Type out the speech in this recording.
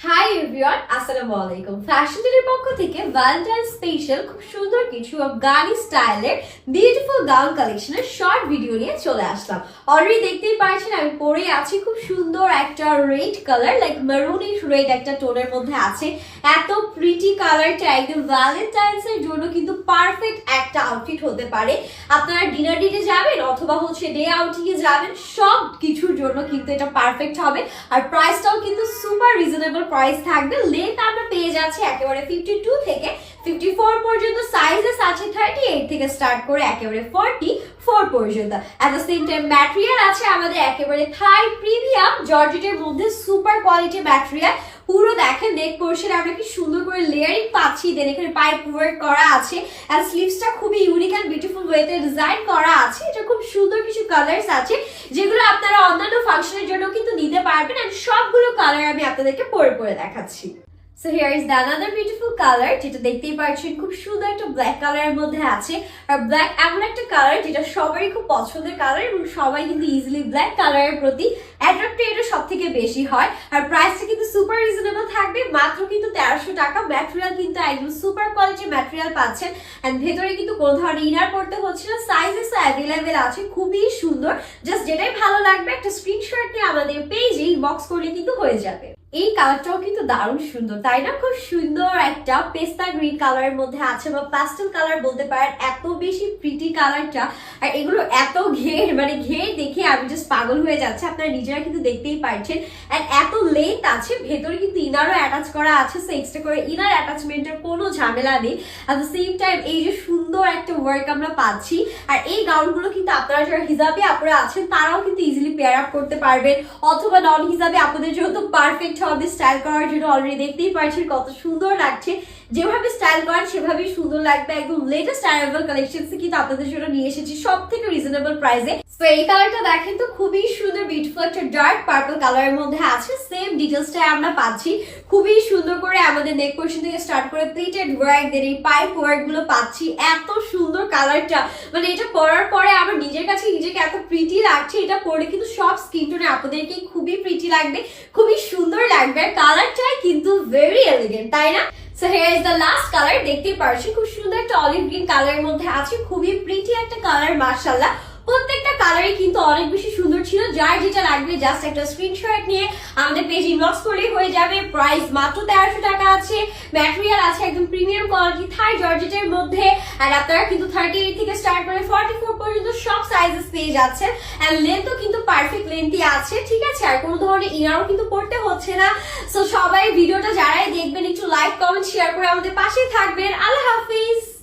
Hi everyone আসসালামু আলাইকুম fashion পক্ষ থেকে ভ্যালেন্টাইন স্পেশাল খুব সুন্দর কিছু স্টাইলের বিউটিফুল গাউন কালেকশনের শর্ট ভিডিও নিয়ে চলে আসলাম। অলরেডি দেখতেই পাচ্ছেন আমি পরে আছি। খুব সুন্দর একটা red colour like maroonish red একটা টোনের মধ্যে আছে। এত প্রিটি কালারটা একদম ভ্যালেন্টাইন্স এর জন্য কিন্তু পারফেক্ট একটা আউটফিট হতে পারে। আপনারা ডিনার ডিটে যাবেন অথবা হচ্ছে ডে আউটিং এ যাবেন সব কিছুর জন্য কিন্তু এটা পারফেক্ট হবে। আর প্রাইসটাও কিন্তু সুপার রিজনেবল প্রাইস থাকবে। লেন্থ আমরা পেয়ে যাচ্ছি একেবারে ফিফটি টু থেকে ফিফটি ফোর পর্যন্ত সাইজেস আছে থার্টি এইট থেকে স্টার্ট করে একেবারে ফর্টি ফোর পর্যন্ত সেম টাইম ম্যাটেরিয়াল আছে আমাদের একেবারে থাই প্রিমিয়াম জর্জেটের মধ্যে সুপার কোয়ালিটি ম্যাটেরিয়াল পুরো দেখেন নেক পোর্শন আমরা কি সুন্দর করে লেয়ারিং পাচ্ছি। দেন এখানে পাইপ ওয়ার্ক করা আছে। আর স্লিভসটা খুবই ইউনিক অ্যান্ড বিউটিফুল ওয়েতে ডিজাইন করা আছে। এটা খুব সুন্দর কিছু কালার্স আছে, যেগুলো আপনারা অন্যান্য ফাংশনের জন্য কিন্তু নিতে পারবেন। এন্ড সবগুলো কালার আমি আপনাদেরকে পরে পরে দেখাচ্ছি। So here is the other beautiful colour যেটা দেখতেই পাচ্ছেন, খুব সুন্দর একটা ব্ল্যাক কালারের মধ্যে আছে। আর ব্ল্যাক এমন একটা কালার যেটা সবারই খুব পছন্দের কালার এবং সবাই কিন্তু ইজিলি ব্ল্যাক কালারের প্রতি অ্যাট্রাক্টেড সব থেকে বেশি হয়। আর প্রাইসটা কিন্তু সুপার থাকবে মাত্র কিন্তু তেরোশো টাকা ম্যাটেরিয়াল কিন্তু একদম সুপার কোয়ালিটির ম্যাটেরিয়াল পাচ্ছেন। অ্যান্ড ভেতরে কিন্তু কোনো ধরনের ইনার পড়তে হচ্ছে না। সাইজেস অ্যাভেলেবেল আছে, খুবই সুন্দর। জাস্ট যেটাই ভালো লাগবে, একটা স্ক্রিনশট নিয়ে আমাদের পেজে ইনবক্স করলে কিন্তু হয়ে যাবে। এই কালারটাও কিন্তু দারুণ সুন্দর, তাই না? খুব সুন্দর। একটা পেস্তা গ্রিন কালারের মধ্যে আছে বা প্যাস্টেল কালার বলতে পারেন, এত বেশি প্রিটি কালারটা। আর এগুলো এত ঘের মানে ঘের দেখে আমি জাস্ট পাগল হয়ে যাচ্ছে। আপনারা নিজেরা কিন্তু দেখতেই পারছেন। আর এত লেন্থ আছে, ভেতরে কিন্তু ইনারও অ্যাটাচ করা আছে সো এক্সট্রা করে ইনার অ্যাটাচমেন্টের কোনো ঝামেলা নেই। অ্যাট দ্য সেম টাইম এই যে সুন্দর একটা ওয়ার্ক আমরা পাচ্ছি, আর এই গাউনগুলো কিন্তু আপনারা যারা হিজাবে আপনারা আছেন, তারাও কিন্তু ইজিলি পেয়ার আপ করতে পারবেন। অথবা নন হিসাবে আপনাদের যেহেতু পারফেক্ট হবে স্টাইল করার জন্য অলরেডি দেখতেই পারছেন কত সুন্দর লাগছে। যেভাবে স্টাইল করেন, সেভাবেই সুন্দর লাগবে। একদম লেটেস্ট অ্যারাইভাল কালেকশন কিন্তু আপনাদের জন্য নিয়ে এসেছি সব থেকে রিজনেবল প্রাইসে এই কালারটা দেখেন তো, খুবই সুন্দর বিউটিফুল একটা ডার্ক পার্পল কালারের মধ্যে আছে। সেম ডিটেলসটাই আমরা পাচ্ছি। খুবই সুন্দর করে আমাদের নেক পোর্শন থেকে স্টার্ট করে প্লিটেড ওয়ার্ক দের এই পাইপ ওয়ার্কগুলো পাচ্ছি। এত সুন্দর কালারটা মানে এটা পরার পরে আমার নিজের কাছে নিজেকে এত প্রিটি লাগছে, এটা পরে কিন্তু সব স্কিন টোনে আপনাদেরকে খুবই প্রিটি লাগবে, খুবই সুন্দর লাগবে। আর কালারটাই কিন্তু ভেরি এলিগেন্ট তাই না? So here is the last colour দেখতেই পারছি, খুব সুন্দর একটা অলিভ গ্রিন কালারের মধ্যে আছে, খুবই প্রিটি একটা কালার মার্শাল্লাহ প্রত্যেকটা কালারই কিন্তু অনেক বেশি সুন্দর ছিল, যার যেটা লাগবে জাস্ট একটা স্ক্রিনশট নিয়ে আমাদের পেজ ইনবক্স করলেই হয়ে যাবে। প্রাইস মাত্র তেরোশো টাকা আছে ম্যাটেরিয়াল আছে একদম প্রিমিয়াম কোয়ালিটি থাই জর্জেটের মধ্যে। আর আপনারা কিন্তু থার্টি এইট থেকে স্টার্ট করে ফর্টি ফোর পর্যন্ত সব সাইজেস পেয়ে যাচ্ছে অ্যান্ড লেন্থও কিন্তু পারফেক্ট লেন্থই আছে, ঠিক আছে? আর কোনো ধরনের ইনারও কিন্তু পড়তে হচ্ছে না। সো সবাই ভিডিওটা যারাই দেখবেন, একটু লাইক কমেন্ট শেয়ার করে আমাদের পাশেই থাকবেন। আল্লাহ হাফিজ!